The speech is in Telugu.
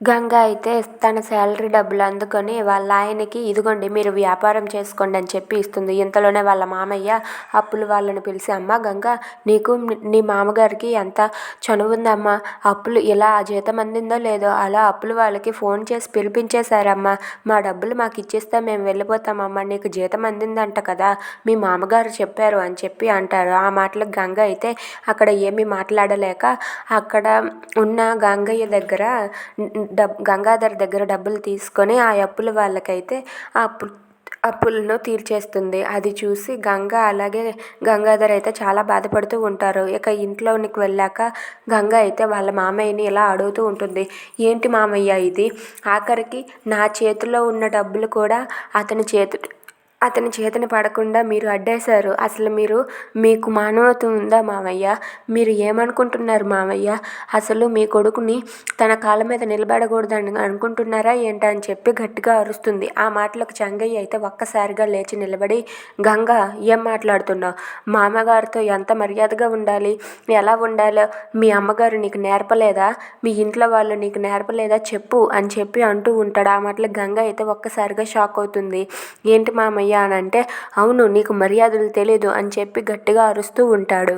గంగ అయితే తన శాలరీ డబ్బులు అందుకొని వాళ్ళ ఆయనకి ఇదిగోండి మీరు వ్యాపారం చేసుకోండి అని చెప్పి ఇస్తుంది. ఇంతలోనే వాళ్ళ మామయ్య అప్పులు వాళ్ళని పిలిచి అమ్మ గంగ నీకు నీ మామగారికి ఎంత చనువు ఉందమ్మా అప్పులు ఇలా జీతం అందిందో లేదో? అలా అప్పులు వాళ్ళకి ఫోన్ చేసి పిలిపించేశారమ్మా. మా డబ్బులు మాకు ఇచ్చేస్తే మేము వెళ్ళిపోతామమ్మా నీకు జీతం అందిందంట కదా మీ మామగారు చెప్పారు అని చెప్పి అంటారు. ఆ మాటలకు గంగ అయితే అక్కడ ఏమీ మాట్లాడలేక అక్కడ ఉన్న గంగయ్య దగ్గర డబ్ గంగాధర్ దగ్గర డబ్బులు తీసుకొని ఆ అప్పుల వాళ్ళకైతే ఆ అప్పు అప్పులను తీర్చేస్తుంది. అది చూసి గంగ అలాగే గంగాధర్ అయితే చాలా బాధపడుతూ ఉంటారు. ఇక ఇంట్లోనికి వెళ్ళాక గంగ అయితే వాళ్ళ మామయ్యని ఇలా అడుగుతూ ఉంటుంది. ఏంటి మామయ్య ఇది? ఆఖరికి నా చేతిలో ఉన్న డబ్బులు కూడా అతని చేతి అతని చేతిని పడకుండా మీరు అడ్డేశారు. అసలు మీరు మీకు మానవత్వం ఉందా మామయ్య మీరు ఏమనుకుంటున్నారు మావయ్య? అసలు మీ కొడుకుని తన కాళ్ళ మీద నిలబడకూడదని అనుకుంటున్నారా ఏంటా అని చెప్పి గట్టిగా అరుస్తుంది. ఆ మాటలకు చంగయ్య అయితే ఒక్కసారిగా లేచి నిలబడి గంగ ఏం మాట్లాడుతున్నావు? మామగారితో ఎంత మర్యాదగా ఉండాలి? ఎలా ఉండాలో? మీ అమ్మగారు నీకు నేర్పలేదా? మీ ఇంట్లో వాళ్ళు నీకు నేర్పలేదా? చెప్పు అని చెప్పి అంటూ ఉంటాడు. ఆ మాటలకు గంగ అయితే ఒక్కసారిగా షాక్ అవుతుంది. ఏంటి మామయ్య అయ్యానంటే అంటే అవును నీకు మర్యాదలు తెలియదు అని చెప్పి గట్టిగా అరుస్తూ ఉంటాడు.